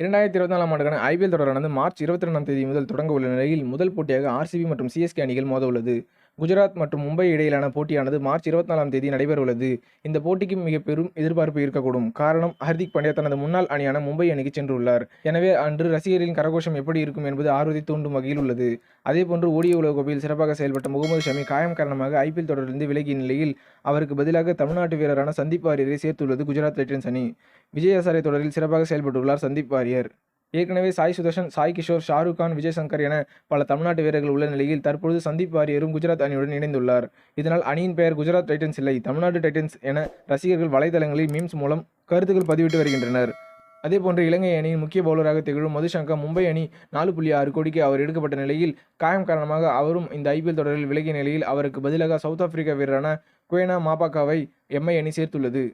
இரண்டாயிரத்தி இருபத்தி நாலாம் ஆண்டுக்கான ஐபிஎல் தொடரானது மார்ச் இருபத்தி ரெண்டாம் தேதி முதல் தொடங்க உள்ள நிலையில் முதல் போட்டியாக ஆர்சிபி மற்றும் சிஎஸ்கே அணிகள் மோத உள்ளது. குஜராத் மற்றும் மும்பை இடையிலான போட்டியானது மார்ச் இருபத்தி நாலாம் தேதி நடைபெறவுள்ளது. இந்த போட்டிக்கு மிக பெரும் எதிர்பார்ப்பு இருக்கக்கூடும். காரணம் ஹர்திக் பாண்டியா தனது முன்னாள் அணியான மும்பை அணிக்கு சென்றுள்ளார். எனவே அன்று ரசிகர்களின் கரகோஷம் எப்படி இருக்கும் என்பது ஆர்வத்தை தூண்டும் வகையில் உள்ளது. அதேபோன்று ஓடிய உலகக்கோப்பையில் சிறப்பாக செயல்பட்ட முகமது ஷமி காயம் காரணமாக ஐபிஎல் தொடரிலிருந்து விலகிய நிலையில் அவருக்கு பதிலாக தமிழ்நாட்டு வீரரான சந்தீப் வாரியரை சேர்த்துள்ளது குஜராத் டைட்டன்ஸ் அணி. விஜய் ஹசாரே தொடரில் சிறப்பாக செயல்பட்டுள்ளார் சந்தீப் வாரியர். ஏற்கனவே சாய் சுதர்ஷன் சாய் கிஷோர் ஷாருக் கான் விஜய் சங்கர் என பல தமிழ்நாட்டு வீரர்கள் உள்ள நிலையில் தற்பொழுது சந்தீப் வாரியரும் குஜராத் அணியுடன் இணைந்துள்ளார். இதனால் அணியின் பெயர் குஜராத் டைட்டன்ஸ் இல்லை. தமிழ்நாடு டைட்டன்ஸ் என ரசிகர்கள் வலைதளங்களில் மீம்ஸ் மூலம் கருத்துக்கள் பதிவிட்டு வருகின்றனர். அதேபோன்று இலங்கை அணியின் முக்கிய பவுலராக திகழும் மதுசங்கர் மும்பை அணி நாலு புள்ளி ஆறு கோடிக்கு அவர் எடுக்கப்பட்ட நிலையில் காயம் காரணமாக அவரும் இந்த ஐபிஎல் தொடரில் விலகிய நிலையில் அவருக்கு பதிலாக சவுத் ஆப்பிரிக்கா வீரரான குவேனா மாபாக்காவை எம்ஐ அணி சேர்த்துள்ளது.